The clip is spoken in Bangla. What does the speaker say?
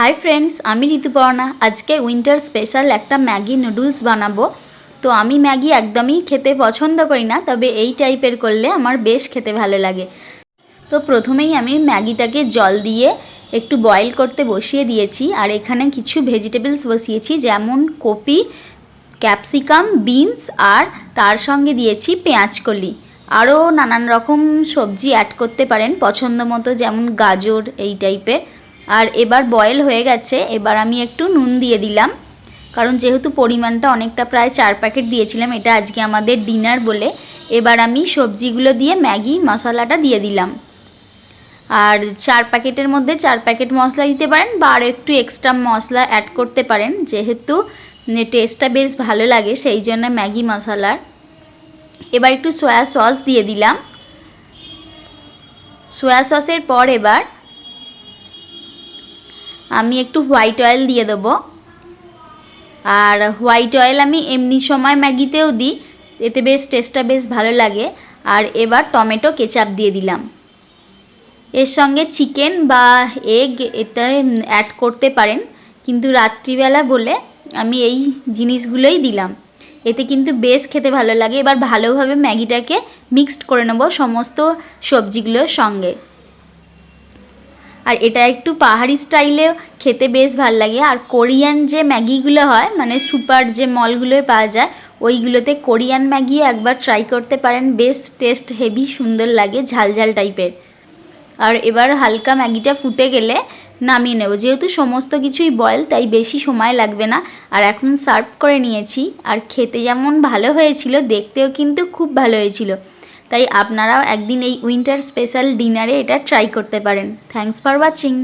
হাই ফ্রেন্ডস আমি ঋতুপর্ণা। আজকে উইন্টার স্পেশাল একটা ম্যাগি নুডলস বানাবো। তো আমি ম্যাগি একদমই খেতে পছন্দ করি না, তবে এই টাইপের করলে আমার বেশ খেতে ভালো লাগে। তো প্রথমেই আমি ম্যাগিটাকে জল দিয়ে একটু বয়েল করতে বসিয়ে দিয়েছি, আর এখানে কিছু ভেজিটেবলস বসিয়েছি, যেমন কপি ক্যাপসিকাম বিনস আর তার সঙ্গে দিয়েছি পেঁয়াজকলি আরও নানান রকম সবজি অ্যাড করতে পারেন পছন্দ মতো, যেমন গাজর, এই টাইপের আর এবার বয়েল হয়ে গেছে, এবার আমি একটু নুন দিয়ে দিলাম। কারণ যেহেতু পরিমাণটা অনেকটা প্রায় চার প্যাকেট দিয়েছিলাম, এটা আজকে আমাদের ডিনার বলে, এবার আমি সবজিগুলো দিয়ে ম্যাগি মশলাটা দিয়ে দিলাম। আর চার প্যাকেটের মধ্যে চার প্যাকেট মশলা দিতে পারেন বা আরও একটু এক্সট্রা মশলা অ্যাড করতে পারেন, যেহেতু টেস্টটা বেশ ভালো লাগে, সেই জন্য ম্যাগি মশলার। এবার একটু সয়া সস দিয়ে দিলাম। সয়া সসের পর এবার আমি একটু হোয়াইট অয়েল দিয়ে দেবো। আর হোয়াইট অয়েল আমি এমনি সময় ম্যাগিতেও দিই, এতে বেশ টেস্টটা বেশ ভালো লাগে। আর এবার টমেটো কেচাপ দিয়ে দিলাম। এর সঙ্গে চিকেন বা এগ এটা অ্যাড করতে পারেন, কিন্তু রাত্রিবেলা বলে আমি এই জিনিসগুলোই দিলাম। এতে কিন্তু বেশ খেতে ভালো লাগে। এবার ভালোভাবে ম্যাগিটাকে মিক্সড করে নেব সমস্ত সবজিগুলোর সঙ্গে। আর এটা একটু পাহাড়ি স্টাইলে খেতে বেশ ভালো লাগে। আর কোরিয়ান যে ম্যাগিগুলো হয় মানে সুপার যে মলগুলোয় পাওয়া যায়, ওইগুলোতে কোরিয়ান ম্যাগি একবার ট্রাই করতে পারেন, বেশ টেস্ট হেভি সুন্দর লাগে, ঝাল ঝাল টাইপের আর এবার হালকা ম্যাগিটা ফুটে গেলে নামিয়ে নেব। যেহেতু সমস্ত কিছুই বয়েল তাই বেশি সময় লাগবে না। আর এখন সার্ভ করে নিয়েছি। আর খেতে যেমন ভালো হয়েছিল, দেখতেও কিন্তু খুব ভালো হয়েছিল। তাই আপনারাও একদিন এই উইন্টার স্পেশাল ডিনারে এটা ট্রাই করতে পারেন। Thanks for watching